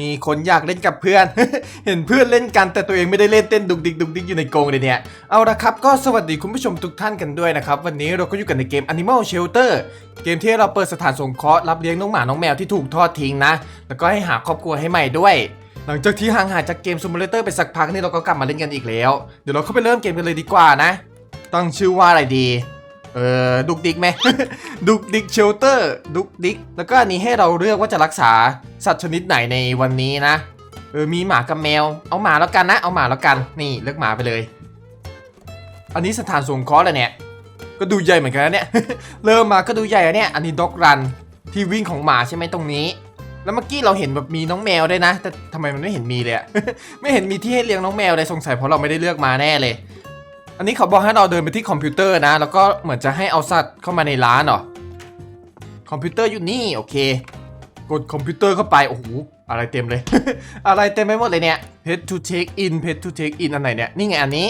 มีคนอยากเล่นกับเพื่อน เห็นเพื่อนเล่นกันแต่ตัวเองไม่ได้เล่นเต้นดุกดิกดุกดิกอยู่ในกรงเลยเนี่ย เอาละครับก็สวัสดีคุณผู้ชมทุกท่านกันด้วยนะครับ วันนี้เราก็อยู่กันในเกม Animal Shelter เกมที่เราเปิดสถานสงเคราะห์รับเลี้ยงน้องหมา น้องแมวที่ถูกทอดทิ้งนะ แล้วก็ให้หาครอบครัวให้ใหม่ด้วย หลังจากที่ห่างหายจากเกม Simulator ไปสักพักนี่เราก็กลับมาเล่นกันอีกแล้ว เดี๋ยวเราเข้าไปเริ่มเกมกันเลยดีกว่านะ ตั้งชื่อว่าอะไรดี เออดุกดิกไหม ดุกดิกเชลเตอร์ดุกดิก แล้วก็อันนี้ให้เราเลือกว่าจะรักษาสัตว์ชนิดไหนในวันนี้นะ เออมีหมากับแมว เอาหมาแล้วกันนะ เอาหมาแล้วกัน นี่เลือกหมาไปเลย อันนี้สถานสงเคราะห์เลยเนี่ย ก็ดูใหญ่เหมือนกันนะเนี่ย เริ่มมาก็ดูใหญ่ล้วเนี่ย อันนี้ด็อกรันที่วิ่งของหมาใช่ไหมตรงนี้ แล้วเมื่อกี้เราเห็นแบบมีน้องแมวด้วยนะ แต่ทำไมมันไม่เห็นมีเลยอะไม่เห็นมีที่ให้เลี้ยงน้องแมวเลยสงสัยเพราะเราไม่ได้เลือกมาแน่เลย อันนี้เขาบอกให้เราเดินไปที่คอมพิวเตอร์นะ แล้วก็เหมือนจะให้เอาสัตว์เข้ามาในร้านเหรอ คอมพิวเตอร์อยู่นี่โอเค กดคอมพิวเตอร์เข้าไป โอ้โห อะไรเต็มเลย อะไรเต็มไปหมดเลยเนี่ย pet to take in pet to take in อันไหนเนี่ย นี่ไงอันนี้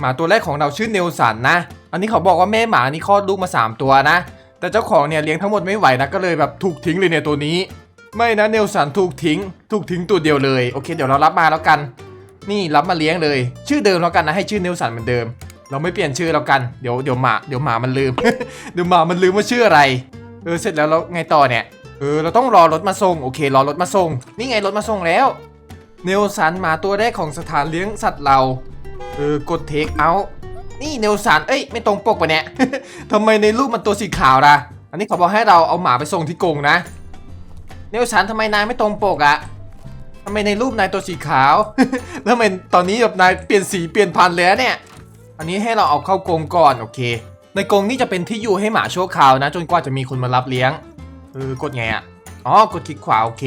หมาตัวแรกของเราชื่อเนลสันนะ อันนี้เขาบอกว่าแม่หมานี่คลอดลูกมา 3 ตัวนะ แต่เจ้าของเนี่ยเลี้ยงทั้งหมดไม่ไหวนะ ก็เลยแบบถูกทิ้งเลยเนี่ยตัวนี้ ไม่นะเนลสันถูกทิ้ง ถูกทิ้งตัวเดียวเลย โอเค เดี๋ยวเรารับมาแล้วกัน นี่รับมาเลี้ยงเลย ชื่อเดิมแล้วกันนะให้ชื่อเนลสันเหมือนเดิม เราไม่เปลี่ยนชื่อแล้วกันเดี๋ยวเดี๋ยวหมาเดี๋ยวหมามันลืม เดี๋ยวหมามันลืมว่าชื่ออะไรเออเสร็จแล้วเราไงต่อเนี่ยเออเราต้องรอรถมาส่งโอเค รอรถมาส่ง นี่ไงรถมาส่งแล้วเนลสันหมาตัวแรกของสถานเลี้ยงสัตว์เราเออกดเทคเอานี่เนลสันเอ้ยไม่ตรงปกปะเนี่ยทำไมในรูปมันตัวสีขาวล่ะอันนี้เขาบอกให้เราเอาหมาไปส่งที่กรงนะ เนลสันทำไมนายไม่ตรงปกอะ ทำไมในรูปนายตัวสีขาว แล้วทำไมตอนนี้แบบนายเปลี่ยนสีเปลี่ยนพันธุ์แล้วเนี่ย อันนี้ให้เราเอาเข้ากรงก่อนโอเค ในกรงนี่จะเป็นที่อยู่ให้หมาชั่วคราวนะ จนกว่าจะมีคนมารับเลี้ยงเออกดไงอะอ๋อกดคลิกขวาโอเค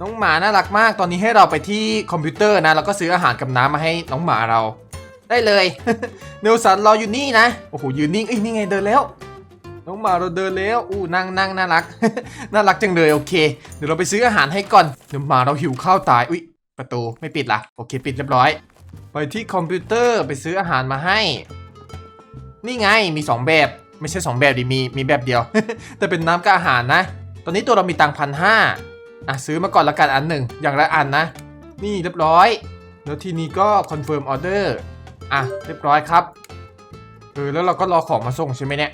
น้องหมาน่ารักมาก ตอนนี้ให้เราไปที่คอมพิวเตอร์นะ แล้วก็ซื้ออาหารกับน้ำมาให้น้องหมาเรา ได้เลย เนลสันรออยู่นี่นะ โอ้โหยืนนิ่งเอ้ยนี่ไงเดินแล้ว น้องหมาเราเดินแล้วอู้นั่งนั่งน่ารัก น่ารักจังเลยโอเค เดี๋ยวเราไปซื้ออาหารให้ก่อนเดี๋ยวหมาเราหิวข้าวตายอุ๊ยประตูไม่ปิดละโอเค ปิดเรียบร้อย ไปที่คอมพิวเตอร์ไปซื้ออาหารมาให้ นี่ไงมี 2 แบบไม่ใช่ 2 แบบดิมีมีแบบเดียว แต่เป็นน้ำกับอาหารนะ ตอนนี้ตัวเรามีตังพันห้าอะซื้อมาก่อนละกันอันหนึ่งอย่างละอันนะ นี่เรียบร้อย แล้วทีนี้ก็คอนเฟิร์มออเดอร์อะเรียบร้อยครับเออแล้วเราก็รอของมาส่งใช่ไหมเนี่ย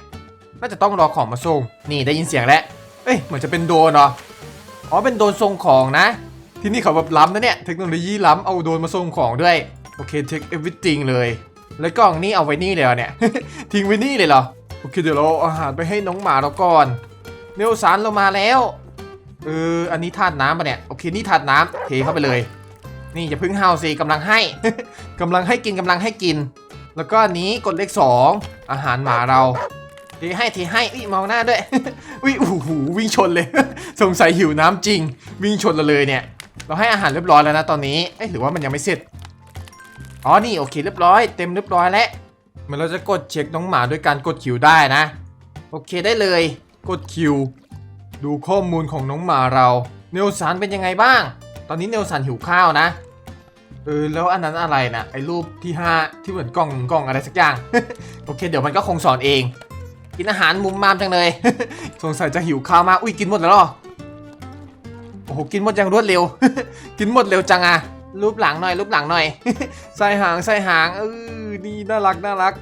น่าจะต้องรอของมาส่ง นี่ได้ยินเสียงแล้ว เอ้ยเหมือนจะเป็นโดนเหรออ๋อเป็นโดนส่งของนะ ที่นี่เขาแบบล้ำนะเนี่ย เทคโนโลยีล้ำเอาโดนมาส่งของด้วย โอเคเทคเอวิติงเลย แล้วกล่องนี่เอาไว้นี่เลยเหรอเนี่ย ทิ้งไว้นี่เลยเหรอ โอเคเดี๋ยวเราอาหารไปให้น้องหมาเราก่อนเนลสันเรามาแล้ว เออ อันนี้ถาดน้ำปะเนี่ย โอเคนี่ถาดน้ำเทเข้าไปเลย นี่อย่าพึ่งห้าวสิกำลังให้ กำลังให้กินกำลังให้กิน แล้วก็อันนี้กดเลขสองอาหารหมาเรา ทีให้เทให้อุ้ยมองหน้าด้วย อุ้ยโอ้โหวิ่งชนเลย สงสัยหิวน้ำจริง วิ่งชนเราเลยเนี่ย เราให้อาหารเรียบร้อยแล้วนะตอนนี้เอ๊หรือว่ามันยังไม่เสร็จอ๋อนี่โอเคเรียบร้อยเต็มเรียบร้อยแล้วเหมือนเราจะกดเช็คน้องหมาด้วยการกดคิวได้นะ โอเคได้เลย กดคิว ดูข้อมูลของน้องหมาเราเนลสันเป็นยังไงบ้าง ตอนนี้เนลสันหิวข้าวนะเออแล้วอันนั้นอะไรนะไอ้รูปที่ห้าที่เหมือนกล่องกล่องอะไรสักอย่าง โอเค เดี๋ยวมันก็คงสอนเอง กินอาหารมุมมามจังเลย สงสัยจะหิวข้าวมาก อุ้ยกินหมดแล้วหรอ โอ้โหกินหมดอย่างรวดเร็ว กินหมดเร็วจังอะรูปหลังหน่อยรูปหลังหน่อยใส่หางใส่หางเออนี่น่ารักน่ารัก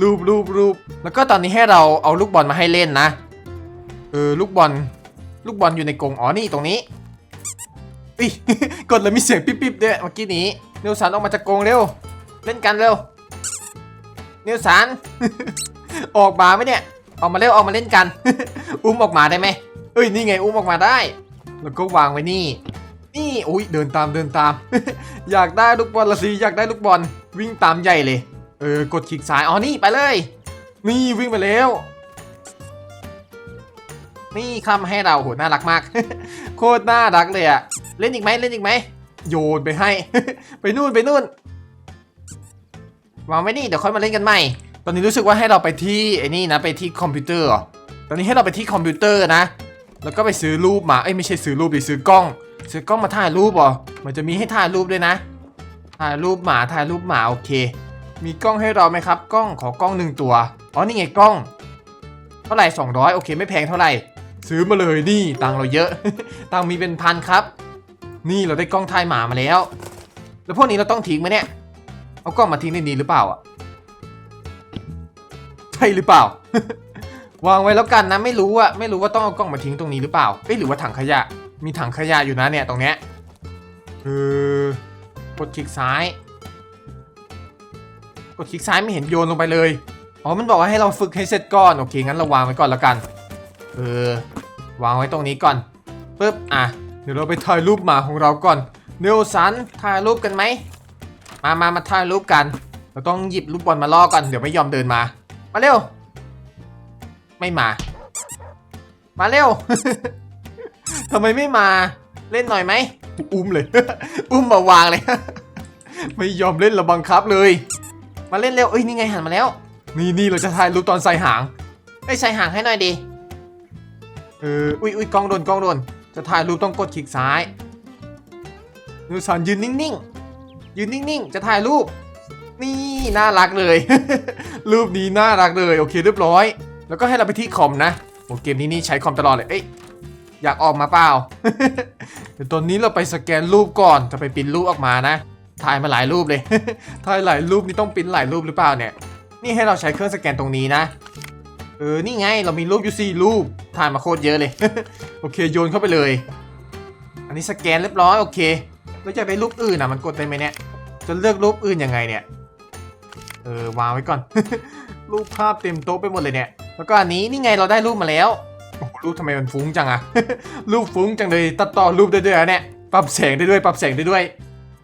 รูปรูปรูปแล้วก็ตอนนี้ให้เราเอาลูกบอลมาให้เล่นนะ เออลูกบอล ลูกบอลอยู่ในกรงอ๋อนี่ตรงนี้อีกดแล้วมีเสียงปิ๊บๆด้วยเมื่อกี้นี้เนลสันออกมาจากกรงเร็ว เล่นกันเร็วเนลสัน ออกมาไหมเนี่ย ออกมาเร็วออกมาเล่นกัน อุ้มออกมาได้ไหมเอ้ยนี่ไงอุ้มออกมาได้ แล้วก็วางไว้นี่ นี่อุ้ยเดินตามเดินตาม อยากได้ลูกบอลละสิอยากได้ลูกบอลวิ่งตามใหญ่เลย เออกดคลิกซ้ายอ๋อนี่ไปเลย นี่วิ่งไปแล้ว นี่คำให้เราโหน่ารักมาก โคตรน่ารักเลยอะเล่นอีกไหมเล่นอีกไหมโยนไปให้ ไปนู่นไปนู่นวางไว้นี่เดี๋ยวค่อยมาเล่นกันใหม่ ตอนนี้รู้สึกว่าให้เราไปที่ไอ้นี่นะไปที่คอมพิวเตอร์ตอนนี้ให้เราไปที่คอมพิวเตอร์นะ แล้วก็ไปซื้อรูปมาเอ้ยไม่ใช่ซื้อรูปดิซื้อกล้อง ซื้อกล้องมาถ่ายรูปเหรอมันจะมีให้ถ่ายรูปด้วยนะถ่ายรูปหมาถ่ายรูปหมาโอเค มีกล้องให้เราไหมครับ กล้องขอกล้องหนึ่งตัวอ๋อนี่ไงกล้อง เท่าไหร่200 โอเค ไม่แพงเท่าไหร่ ซื้อมาเลยนี่ตังเราเยอะ ตังมีเป็นพันครับ นี่เราได้กล้องถ่ายหมามาแล้ว แล้วพวกนี้เราต้องทิ้งไหมเนี่ยเอากล้องมาทิ้งในนี้หรือเปล่าอะ ใช่หรือเปล่า วางไว้แล้วกันนะไม่รู้อะไม่รู้ว่าต้องเอากล้องมาทิ้งตรงนี้หรือเปล่าเอ้ยหรือว่าถังขยะ มีถังขยะอยู่นะเนี่ยตรงเนี้ยเออกดคลิกซ้าย กดคลิกซ้ายไม่เห็นโยนลงไปเลยอ๋อมันบอกว่าให้เราฝึกให้เสร็จก่อนโอเคงั้นเราวางไว้ก่อนแล้วกันเออวางไว้ตรงนี้ก่อนปึ๊บอะเดี๋ยวเราไปถ่ายรูปหมาของเราก่อนเนลสันถ่ายรูปกันไหมมามามาถ่ายรูปกัน เราต้องหยิบลูกบอลมาล่อก่อนเดี๋ยวไม่ยอมเดินมา มาเร็ว ไม่มา มาเร็ว ทำไมไม่มา เล่นหน่อยไหม อุ้มเลย อุ้มมาวางเลย ไม่ยอมเล่นเราบังคับเลย มาเล่นเร็ว เอ้ยนี่ไงหันมาแล้ว นี่นี่เราจะถ่ายรูปตอนใส่หางเอ้ยใส่หางให้หน่อยดิ เออ อุ้ยอุ้ยกล้องโดนกล้องโดน จะถ่ายรูปต้องกดคลิกซ้ายนิวสันยืนนิ่งๆ ยืนนิ่งๆ จะถ่ายรูป นี่น่ารักเลย รูปนี้น่ารักเลยโอเคเรียบร้อย แล้วก็ให้เราไปที่คอมนะโอเกมนี้นี่ใช้คอมตลอดเลยเอ้ยอยากออกมาเปล่าเดี๋ยวตอนนี้เราไปสแกนรูปก่อนจะไปปิ้นรูปออกมานะถ่ายมาหลายรูปเลยถ่ายหลายรูปนี่ต้องปิ้นหลายรูปหรือเปล่าเนี่ย นี่ให้เราใช้เครื่องสแกนตรงนี้นะเออนี่ไงเรามีรูปอยู่สี่รูปถ่ายมาโคตรเยอะเลยโอเคโยนเข้าไปเลย อันนี้สแกนเรียบร้อยโอเคแล้วจะไปรูปอื่นอะมันกดได้ไหมเนี่ยจะเลือกรูปอื่นยังไงเนี่ย เออวางไว้ก่อน รูปภาพเต็มโต๊ะไปหมดเลยเนี่ย แล้วก็อันนี้นี่ไงเราได้รูปมาแล้วโอ้รูปทำไมมันฟุ้งจังอะรูปฟุ้งจังเลยตัดต่อรูปได้ด้วยเนี่ยปรับแสงได้ด้วยปรับแสงได้ด้วย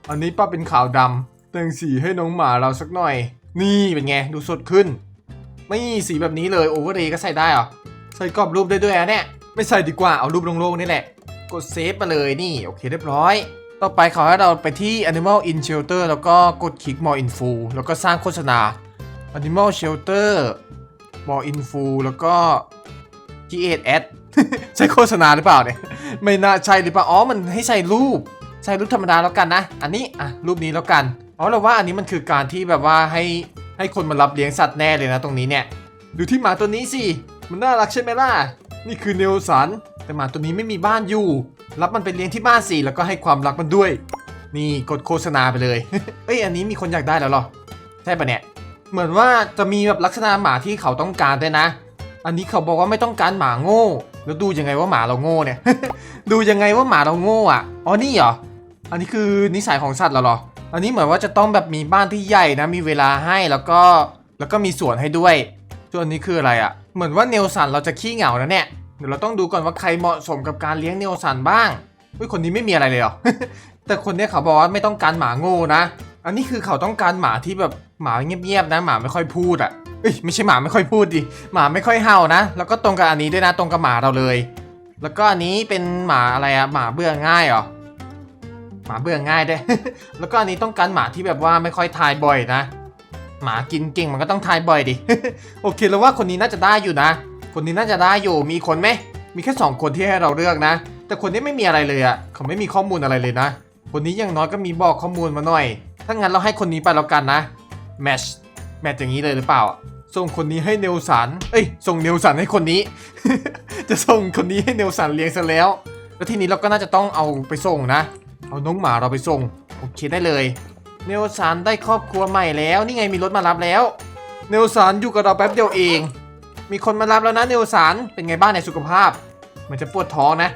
อันนี้ป้าเป็นขาวดำแต่งสีให้น้องหมาเราสักหน่อย นี่เป็นไงดูสดขึ้น ไม่สีแบบนี้เลยโอเวอร์เรย์ก็ใส่ได้เหรอใส่กรอบรูปได้ด้วยอะเนี่ยไม่ใส่ดีกว่าเอารูปโล่งๆนี่แหละ กดเซฟมาเลยนี่โอเคเรียบร้อย ต่อไปเขาให้เราไปที่ Animal in Shelter แล้วก็กดคลิก More Info แล้วก็สร้างโฆษณา Animal Shelter More Info แล้วก็ Create Ad ใช้โฆษณาหรือเปล่าเนี่ย ไม่น่าใช่หรือเปล่า อ๋อ มันให้ใส่รูป ใส่รูปธรรมดาแล้วกันนะ อันนี้ อะ รูปนี้แล้วกัน อ๋อเราว่าอันนี้มันคือการที่แบบว่าให้ให้คนมารับเลี้ยงสัตว์แน่เลยนะตรงนี้เนี่ย ดูที่หมาตัวนี้สิ มันน่ารักใช่ไหมล่ะ นี่คือเนลสัน แต่หมาตัวนี้ไม่มีบ้านอยู่ รับมันไปเลี้ยงที่บ้านสิแล้วก็ให้ความรักมันด้วย นี่กดโฆษณาไปเลย เอ้ยอันนี้มีคนอยากได้แล้วหรอ ใช่ปะเนี่ย เหมือนว่าจะมีแบบลักษณะหมาที่เขาต้องการด้วยนะ อันนี้เขาบอกว่าไม่ต้องการหมาโง่ แล้วดูยังไงว่าหมาเราโง่เนี่ย ดูยังไงว่าหมาเราโง่อะ อ๋อนี่เหรอ อันนี้คือนิสัยของสัตว์เราหรอ อันนี้เหมือนว่าจะต้องแบบมีบ้านที่ใหญ่นะ มีเวลาให้แล้วก็แล้วก็มีสวนให้ด้วยส่วนนี้คืออะไรอะ เหมือนว่าเนลสันเราจะขี้เหงานะเนี่ย เดี๋ยวเราต้องดูก่อนว่าใครเหมาะสมกับการเลี้ยงเนลสันบ้างเฮ้ยคนนี้ไม่มีอะไรเลยเหรอ แต่คนนี้เขาบอกว่าไม่ต้องการหมาโง่นะ อันนี้คือเขาต้องการหมาที่แบบหมาเงียบๆนะ หมาไม่ค่อยพูดอะ่ะเอ้ยไม่ใช่หมาไม่ค่อยพูดดิ หมาไม่ค่อยเห่านะ แล้วก็ตรงกับอันนี้ด้วยนะตรงกับหมาเราเลย แล้วก็อันนี้เป็นหมาอะไรอะหมาเบื่อง่ายเหรอ หมาเบื่อง่ายด้วย แล้วก็อันนี้ต้องการหมาที่แบบว่าไม่ค่อยทายบ่อยนะ หมากินเก่งมันก็ต้องทายบ่อยดิ โอเคแล้วว่าคนนี้น่าจะได้อยู่นะ คนนี้น่าจะได้อยู่มีคนไหมมีแค่สองคนที่ให้เราเลือกนะ แต่คนนี้ไม่มีอะไรเลยอะ่ะเขาไม่มีข้อมูลอะไรเลยนะ คนนี้อยังน้อยก็มีบอกข้อมูลมาหน่อย ถ้างั้นเราให้คนนี้ไปแล้วกันนะแมชแมทอย่างนี้เลยหรือเปล่า ส่งคนนี้ให้เนลสัน เอ้ย ส่งเนลสันให้คนนี้ จะส่งคนนี้ให้เนลสันเลี้ยงซะแล้ว แล้วทีนี้เราก็น่าจะต้องเอาไปส่งนะ เอาน้องหมาเราไปส่ง โอเคได้เลย เนลสันได้ครอบครัวใหม่แล้ว นี่ไงมีรถมารับแล้ว เนลสันอยู่กับเราแป๊บเดียวเอง มีคนมารับแล้วนะเนลสันเป็นไงบ้างในสุขภาพ มันจะปวดท้องนะ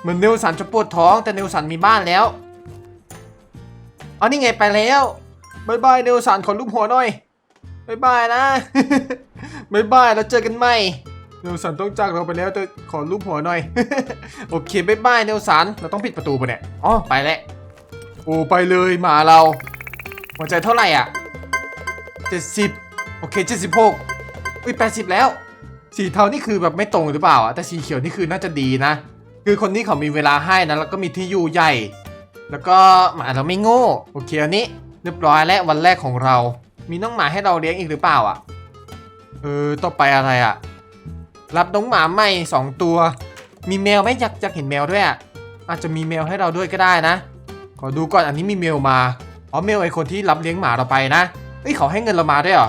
เหมือนเนลสันจะปวดท้องแต่เนลสันมีบ้านแล้วอ๋อนี่ไงไปแล้วบายบายเนลสันขอรูปหัวหน่อยบายบายนะบายบายแล้วเจอกันใหม่เนลสันต้องจากเราไปแล้วแต่ขอรูปหัวหน่อย โอเคบายบายเนลสันเราต้องปิดประตูปะเนี่ยอ๋อไปแล้วโอ้ไปเลยหมาเรา หัวใจเท่าไหร่อะเจ็ดสิบโอเคเจ็ดสิบหก อุ้ยแปดสิบแล้ว สีเทานี่คือแบบไม่ตรงหรือเปล่าอะแต่สีเขียวนี่คือน่าจะดีนะ คือคนนี้เขามีเวลาให้นะ แล้วก็มีที่อยู่ใหญ่ แล้วก็หมาเราไม่โง่ โอเคอันนี้เรียบร้อยแล้ววันแรกของเรา มีน้องหมาให้เราเลี้ยงอีกหรือเปล่าอะเออต่อไปอะไรอะรับน้องหมาใหม่สองตัว มีแมวไหมอยากอยากเห็นแมวด้วยอะอาจจะมีแมวให้เราด้วยก็ได้นะ ขอดูก่อนอันนี้มีเมลมา อ๋อเมลไอคนที่รับเลี้ยงหมาเราไปนะเฮ้ยเขาให้เงินเรามาด้วยเหรอ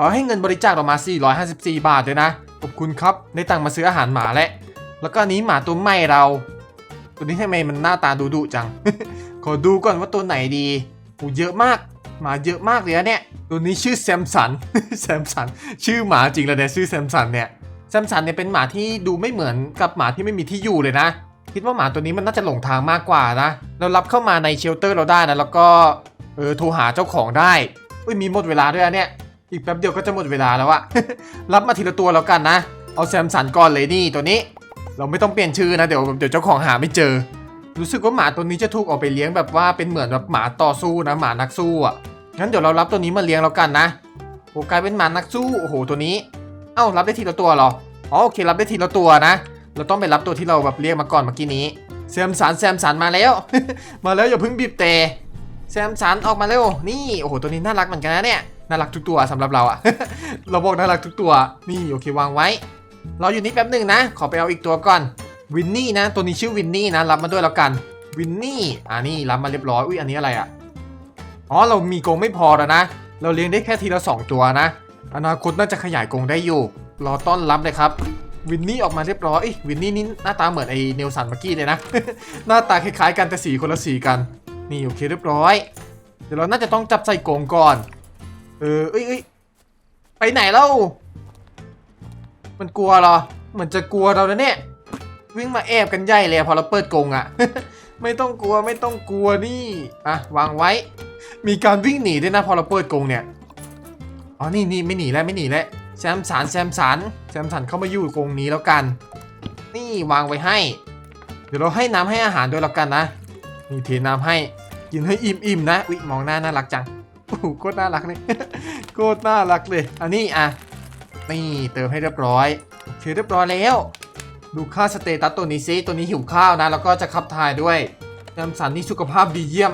ขอให้เงินบริจาคเรามา 454 บาทด้วยนะ ขอบคุณครับ ได้ตังค์มาซื้ออาหารหมาแล้วแล้วก็นี้หมาตัวใหม่เรา ตัวนี้ทำไมมันหน้าตาดุดุจัง ขอดูก่อนว่าตัวไหนดีโอ้เยอะมาก หมาเยอะมากเลยนะเนี่ย ตัวนี้ชื่อแซมสัน แซมสัน ชื่อหมาจริงเลยเนี่ยชื่อแซมสันเนี่ย แซมสันเนี่ยเป็นหมาที่ดูไม่เหมือนกับหมาที่ไม่มีที่อยู่เลยนะ คิดว่าหมาตัวนี้มันน่าจะหลงทางมากกว่านะ เรารับเข้ามาในเชลเตอร์เราได้นะ แล้วก็ เออ โทรหาเจ้าของได้ อุ้ย มีหมดเวลาด้วยอะเนี่ย อีกแป๊บเดียวก็จะหมดเวลาแล้วอะรับมาทีละตัวแล้วกันนะ เอาแซมสันก่อนเลยนี่ตัวนี้ เราไม่ต้องเปลี่ยนชื่อนะเดี๋ยวเดี๋ยวเจ้าของหาไม่เจอ รู้สึกว่าหมาตัวนี้จะถูกเออกไปเลี้ยงแบบว่าเป็นเหมือนแบบหมาต่อสู้นะหมานักสู้อะงั้นเดี๋ยวเรารับตัวนี้มาเลี้ยงแล้วกันนะโอ้กลายเป็นหมานักสู้โอ้โหตัวนี้ เอ้ารับได้ทีละตัวหรออ๋อโอเครับได้ทีละตัวนะ เราต้องไปรับตัวที่เราแบบเรียกมาก่อนเมื่อกี้นี้แซมสันแซมสันมาแล้ว มาแล้วอย่าเพิ่งบีบแต่แซมสันออกมาเร็วนี่โอ้โหตัวนี้น่ารักเหมือนกันนะเนี่ย น่ารักทุกตัวสำหรับเราอะเราบอกน่ารักทุกตัวนี่โอเควางไว้ เราอยู่นี่แป๊บหนึ่งนะ ขอไปเอาอีกตัวก่อนวินนี่นะ ตัวนี้ชื่อวินนี่นะรับมาด้วยแล้วกันวินนี่อ่านี่รับมาเรียบร้อยอุ้ยอันนี้อะไรอะอ๋อเรามีกรงไม่พอแล้วนะ เราเลี้ยงได้แค่ทีละสองตัวนะ อนาคตน่าจะขยายกรงได้อยู่ รอต้อนรับเลยครับ วินนี่ออกมาเรียบร้อยอ้ยวินนี่นี่หน้าตาเหมือนไอ้เนลสันเมื่อกี้เลยนะ หน้าตาคล้ายๆกันแต่สีคนละสีกัน นี่โอเคเรียบร้อย เดี๋ยวเราน่าจะต้องจับใส่กรงก่อน เออเอ้ยเอ้ยไปไหนเล่า มันกลัวเหรอ เหมือนจะกลัวเรานะเนี่ย วิ่งมาแอบกันใหญ่เลยพอเราเปิดกรงอะ ไม่ต้องกลัวไม่ต้องกลัวนี่ อะวางไว้ มีการวิ่งหนีด้วยนะพอเราเปิดกรงเนี่ย อ๋อ นี่นี่ไม่หนีแล้วไม่หนีแล้วแซมสันแซมสันแซมสันเข้ามาอยู่กรงนี้แล้วกัน นี่วางไว้ให้ เดี๋ยวเราให้น้ำให้อาหารด้วยแล้วกันนะ นี่เทน้ำให้ กินให้อิ่มๆนะ อุ๊ยมองหน้าน่ารักจัง โอ้โหโคตรน่ารักเลยโคตรน่ารักเลย อันนี้อะนี่เติมให้เรียบร้อยโอเคเรียบร้อยแล้ว ดูค่าสเตตัสตัวนี้ซิตัวนี้หิวข้าวนะ แล้วก็จะขับถ่ายด้วยแซมสันนี่สุขภาพดีเยี่ยม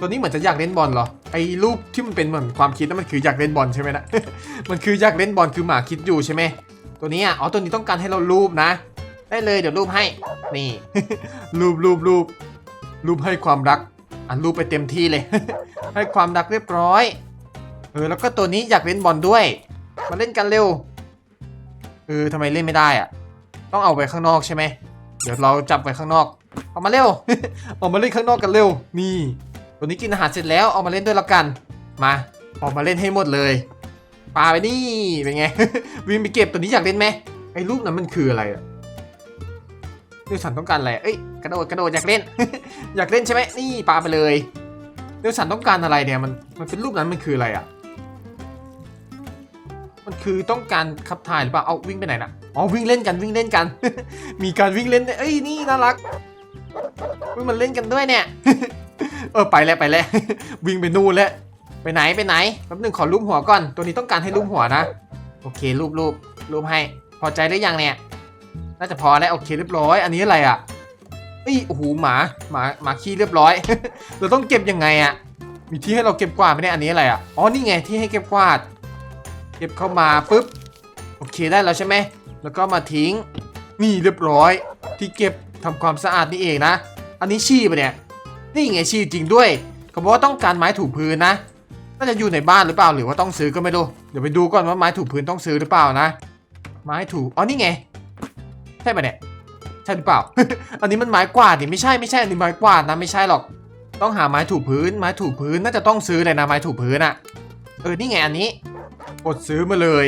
ตัวนี้เหมือนจะอยากเล่นบอลเหรอไอ้รูปที่มันเป็นเหมือนความคิดนั่นมันคืออยากเล่นบอลใช่ไหมนะมันคืออยากเล่นบอลคือหมาคิดอยู่ใช่ไหมตัวนี้อะอ๋อตัวนี้ต้องการให้เรารูปนะ ได้เลยเดี๋ยวรูปให้นี่รูปรูปรูปรูปให้ความรัก อันรูปไปเต็มที่เลย ให้ความรักเรียบร้อย เออแล้วก็ตัวนี้อยากเล่นบอลด้วย มาเล่นกันเร็ว เออทำไมเล่นไม่ได้อะต้องเอาไปข้างนอกใช่ไหม เดี๋ยวเราจับไปข้างนอก เอามาเร็วออกมาเล่นข้างนอกกันเร็ว นี่ ตัวนี้กินอาหารเสร็จแล้วเอามาเล่นด้วยละกัน มาออกมาเล่นให้หมดเลยปาไปนี่เป็นไง วิ่งไปเก็บตัวนี้อยากเล่นไหมไอ้รูปนั้นมันคืออะไรอะ เดวสันต้องการอะไร เอ้ยกระโดดกระโดดอยากเล่น อยากเล่นใช่ไหมนี่ปาไปเลยเดวสันต้องการอะไรเนี่ยมันมันเป็นรูปนั้นมันคืออะไรอะมันคือต้องการขับถ่ายหรือเปล่าเอาวิ่งไปไหนน่ะอ๋อวิ่งเล่นกันวิ่งเล่นกัน มีการวิ่งเล่นด้วยเอ้ยนี่น่ารักอุ๊ยมันเล่นกันด้วยเนี่ยเออไปแล้วไปแล้ววิ่งไปนู่นแล้วไปไหนไปไหนแป๊บหนึงขอรูปหัวก่อน ตัวนี้ต้องการให้รูปหัวนะ โอเครูปรูปรูปให้ พอใจหรือยังเนี่ย น่าจะพอแล้วโอเคเรียบร้อย อันนี้อะไรอะเอ้ยโอ้โหหมาหมาหมาขี้เรียบร้อย เราต้องเก็บยังไงอะ มีที่ให้เราเก็บกวาดไหมเนี่ยอันนี้อะไรอะอ๋อนี่ไงที่ให้เก็บกวาด เก็บเข้ามาปุ๊บโอเคได้แล้วใช่ไหมแล้วก็มาทิ้งนี่เรียบร้อย ที่เก็บทำความสะอาดนี่เองนะ อันนี้ชี้ปะเนี่ยนี่ไงชีจริงด้วยเขาบอกว่าต้องการไม้ถูพื้นนะน่าจะอยู่ในบ้านหรือเปล่าหรือว่าต้องซื้อก็ไม่รู้เดี๋ยวไปดูก่อนว่าไม้ถูพื้นต้องซื้อหรือเปล่านะ ไม้ถูอ๋อนี่ไง ช่ปะเนี่ยใช่หรือเปล่า อันนี้มันไม้กวาดนี่ไม่ใช่ไม่ใช่อันนี้ไม้กวาดนะไม่ใช่หรอก ต้องหาไม้ถูพื้น ไม้ถูพื้นน่าจะต้องซื้อเลยนะไม้ถูพื้นอะเออนี่ไงอันนี้กดซื้อมาเลย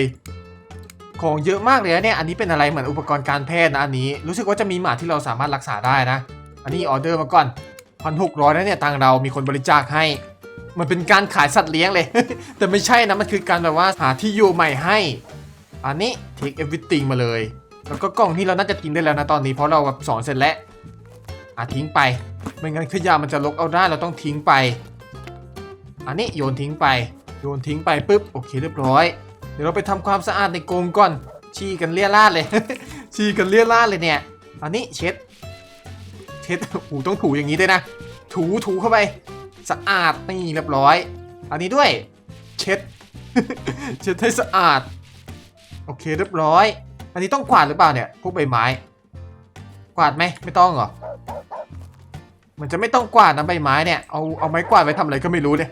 ของเยอะมากเลยนะเนี่ยอันนี้เป็นอะไรเหมือนอุปกรณ์การแพทย์นะอันนี้ รู้สึกว่าจะมีหมาที่เราสามารถรักษาได้นะ อันนี้ออเดอร์มาก่อนพันหกร้อยนะเนี่ยทางเรามีคนบริจาคให้มันเป็นการขายสัตว์เลี้ยงเลย แต่ไม่ใช่นะ มันคือการแบบว่าหาที่อยู่ใหม่ให้ อันนี้ take everything มาเลย แล้วก็กล่องที่เราน่าจะทิ้งได้แล้วนะตอนนี้เพราะเราแบบสอนเสร็จแล้วอะทิ้งไป ไม่งั้นขยะมันจะลกเอาได้เราต้องทิ้งไป อันนี้โยนทิ้งไป โยนทิ้งไปปุ๊บโอเคเรียบร้อย เดี๋ยวเราไปทำความสะอาดในกรงก่อนชี้กันเลี่ยราดเลยชี้กันเลี่ยราดเลยเนี่ย อันนี้เช็ด เช็ดหูต้องถูอย่างนี้ด้วยนะ ถูถูเข้าไป สะอาดนี่เรียบร้อย อันนี้ด้วย เช็ด เช็ดให้สะอาด โอเคเรียบร้อย อันนี้ต้องกวาดหรือเปล่าเนี่ยพวกใบไม้ กวาดไหมไม่ต้องเหรอมันจะไม่ต้องกวาดนะใบไม้เนี่ยเอาเอาไม้กวาดไปทำอะไรก็ไม่รู้เนี่ย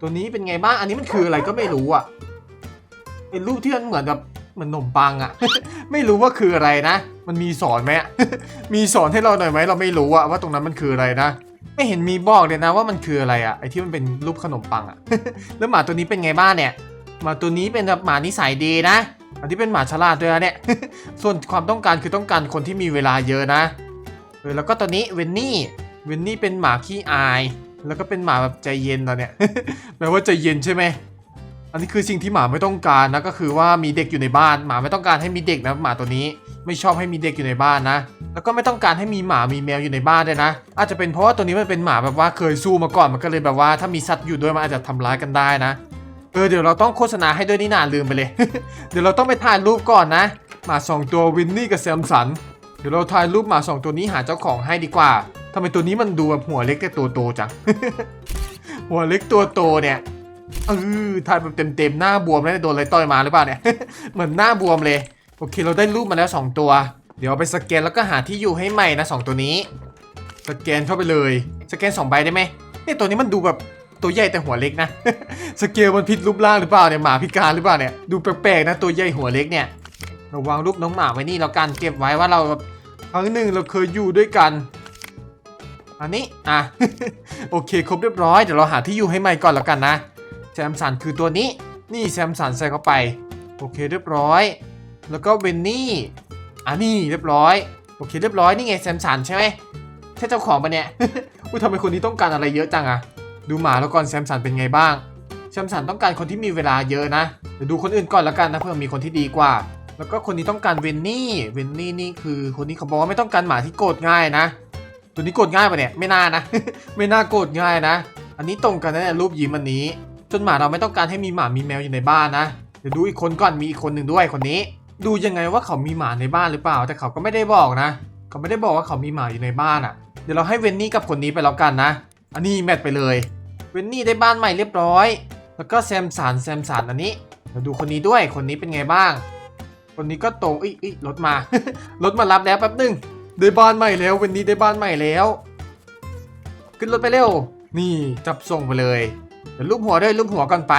ตัวนี้เป็นไงบ้างอันนี้มันคืออะไรก็ไม่รู้อะเป็นรูปที่มันเหมือนแบบเหมือนขนมปังอะไม่รู้ว่าคืออะไรนะ มันมีสอนไหมมีสอนให้เราหน่อยไหมเราไม่รู้อะว่าตรงนั้นมันคืออะไรนะไม่เห็นมีบอกเลยนะว่ามันคืออะไรอะไอที่มันเป็นรูปขนมปังอะแล้วหมาตัวนี้เป็นไงบ้างเนี่ยหมาตัวนี้เป็นแบบหมานิสัยดีนะ อันที่เป็นหมาฉลาดด้วยนะเนี่ย ส่วนความต้องการคือต้องการคนที่มีเวลาเยอะนะ เออแล้วก็ตัวนี้เวนนี่ เวนนี่เป็นหมาขี้อาย แล้วก็เป็นหมาแบบใจเย็นตอนเนี้ย แปลว่าใจเย็นใช่ไหม อันนี้คือสิ่งที่หมาไม่ต้องการนะ ก็คือว่ามีเด็กอยู่ในบ้าน หมาไม่ต้องการให้มีเด็กนะหมาตัวนี้ ไม่ชอบให้มีเด็กอยู่ในบ้านนะ แล้วก็ไม่ต้องการให้มีหมา มีแมวอยู่ในบ้านด้วยนะ อาจจะเป็นเพราะว่าตัวนี้มันเป็นหมาแบบว่าเคยสู้มาก่อน มันก็เลยแบบว่าถ้ามีสัตว์อยู่ด้วยมันอาจจะทำร้ายกันได้นะ เออเดี๋ยวเราต้องโฆษณาให้ด้วยนี่นาลืมไปเลย เดี๋ยวเราต้องไปถ่ายรูปก่อนนะ หมาสองตัววินนี่กับแซมสัน เดี๋ยวเราถ่ายรูปหมาสองตัวนี้หาเจ้าของให้ดีกว่าทำไมตัวนี้มันดูแบบหัวเล็กแต่ตัวโตจัง หัวเล็กตัวโตเนี่ยเออถ่ายแบบเต็มๆหน้าบวมแล้วโดนอะไรต่อยมาหรือเปล่าเนี่ย เหมือนหน้าบวมเลย โอเคเราได้รูปมาแล้ว 2 ตัว เดี๋ยวไปสแกนแล้วก็หาที่อยู่ให้ใหม่นะสองตัวนี้ สแกนเข้าไปเลย สแกน 2 ใบได้ไหมเนี่ยตัวนี้มันดูแบบ ตัวใหญ่แต่หัวเล็กนะ สเกลมันผิดรูปร่างหรือเปล่าเนี่ยหมาพิการหรือเปล่าเนี่ยดูแปลกๆนะตัวใหญ่หัวเล็กเนี่ยเราวางรูปน้องหมาไว้นี่แล้วกันเก็บไว้ว่าเราครั้งหนึ่งเราเคยอยู่ด้วยกัน อันนี้อะโอเคครบเรียบร้อยเดี๋ยวเราหาที่อยู่ให้ใหม่ก่อนแล้วกันนะแซมสันคือตัวนี้ นี่แซมสันใส่เข้าไป โอเคเรียบร้อย แล้วก็เวนนี่อันนี้เรียบร้อยโอเคเรียบร้อยนี่ไงแซมสันใช่ไหมใช่เจ้าของปะเนี่ยอุ้ยทำไมคนนี้ต้องการอะไรเยอะจังอะ ดูหมาแล้วก่อนแซมสันเป็นไงบ้าง แซมสันต้องการคนที่มีเวลาเยอะนะเดี๋ยวดูคนอื่นก่อนแล้วกันนะเพื่อมีคนที่ดีกว่า แล้วก็คนนี้ต้องการเวนนี่ เวนนี่นี่คือ คนนี้เขาบอกว่าไม่ต้องการหมาที่โกรธง่ายนะ ตัวนี้โกรธง่ายปะเนี่ย ไม่น่านะ ไม่น่าโกรธง่ายนะ อันนี้ตรงกันนะเนี่ยรูปยิ้มอันนี้ จนหมาเราไม่ต้องการให้มีหมามีแมวอยู่ในบ้านนะ เดี๋ยวดูอีกคนก่อนมีอีกคนหนึ่งด้วยคนนี้ ดูยังไงว่าเขามีหมาในบ้านหรือเปล่า แต่เขาก็ไม่ได้บอกนะ เขาไม่ได้บอกว่าเขามีหมาอยู่ในบ้านอะ เดี๋ยวเราให้เวนนี่กับคนนี้ไปแล้วกันนะ อันนี้แมทไปเลย เวนนี่ได้บ้านใหม่เรียบร้อย แล้วก็แซมสันแซมสันอันนี้เราดูคนนี้ด้วยคนนี้เป็นไงบ้าง คนนี้ก็โตอีอีรถมา รถมารับแล้วแป๊บหนึงได้บ้านใหม่แล้ววันนี้ได้บ้านใหม่แล้ว ขึ้นรถไปเร็ว นี่จับส่งไปเลยเดี๋ยวรูปหัวด้วยรูปหัวก่อนไป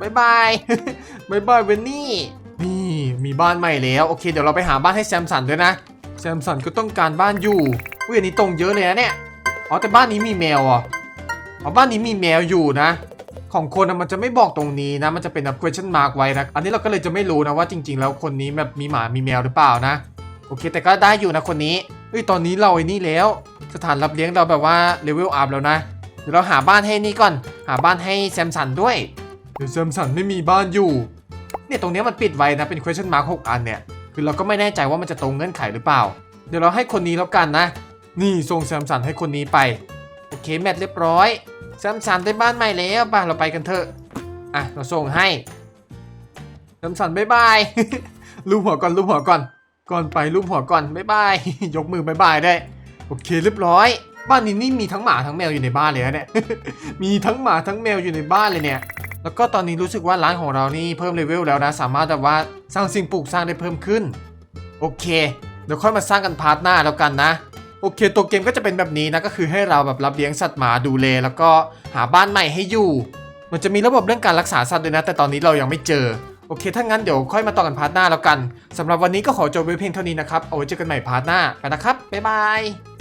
บายบายบายบายเวนนี่ นี่มีบ้านใหม่แล้วโอเคเดี๋ยวเราไปหาบ้านให้แซมสันด้วยนะแซมสันก็ต้องการบ้านอยู่อุ้ยอันนี้ตรงเยอะเลยนะเนี่ยอ๋อแต่บ้านนี้มีแมวอะ อ๋อบ้านนี้มีแมวอยู่นะ ของคนนะมันจะไม่บอกตรงนี้นะ มันจะเป็นแบบ question mark ไว้นะ อันนี้เราก็เลยจะไม่รู้นะว่าจริง ๆ แล้วคนนี้แบบมีหมามีแมวหรือเปล่านะ โอเค แต่ก็ได้อยู่นะคนนี้เฮ้ยตอนนี้เราไอ้นี่แล้ว สถานรับเลี้ยงเราแบบว่าเลเวลอัพแล้วนะ เดี๋ยวเราหาบ้านให้นี่ก่อน หาบ้านให้แซมสันด้วย เดี๋ยวแซมสันไม่มีบ้านอยู่ เนี่ยตรงเนี้ยมันปิดไว้นะ เป็น question mark 6 อันเนี่ย คือเราก็ไม่แน่ใจว่ามันจะตรงเงื่อนไขหรือเปล่า เดี๋ยวเราให้คนนี้แล้วกันนะ นี่ส่งแซมสันให้คนนี้ไป โอเคแมทเรียบร้อยแซมสันได้บ้านใหม่แล้วป่ะเราไปกันเถอะอะเราส่งให้แซมสันบ๊ายบายรูปหัวก่อนรูปหัวก่อน ก่อนไปรูปหัวก่อนบ๊ายบายยกมือบายบายได้โอเคเรียบร้อย บ้านนี้นี่มีทั้งหมาทั้งแมวอยู่ในบ้านเลยนะเนี่ยมีทั้งหมาทั้งแมวอยู่ในบ้านเลยเนี่ยแล้วก็ตอนนี้รู้สึกว่าร้านของเรานี่เพิ่มเลเวลแล้วนะ สามารถแบบว่าสร้างสิ่งปลูกสร้างได้เพิ่มขึ้น โอเค เดี๋ยวค่อยมาสร้างกันพาร์ทหน้าแล้วกันนะ โอเค ตัวเกมก็จะเป็นแบบนี้นะก็คือให้เราแบบรับเลี้ยงสัตว์หมาดูแลแล้วก็หาบ้านใหม่ให้อยู่ มันจะมีระบบเรื่องการรักษาสัตว์ด้วยนะ แต่ตอนนี้เรายังไม่เจอ โอเค ถ้างั้นเดี๋ยวค่อยมาต่อกันพาร์ทหน้าแล้วกันสำหรับวันนี้ก็ขอจบไว้เพียงเท่านี้นะครับเอาไว้เจอกันใหม่พาร์ทหน้าไปนะครับบ๊ายบาย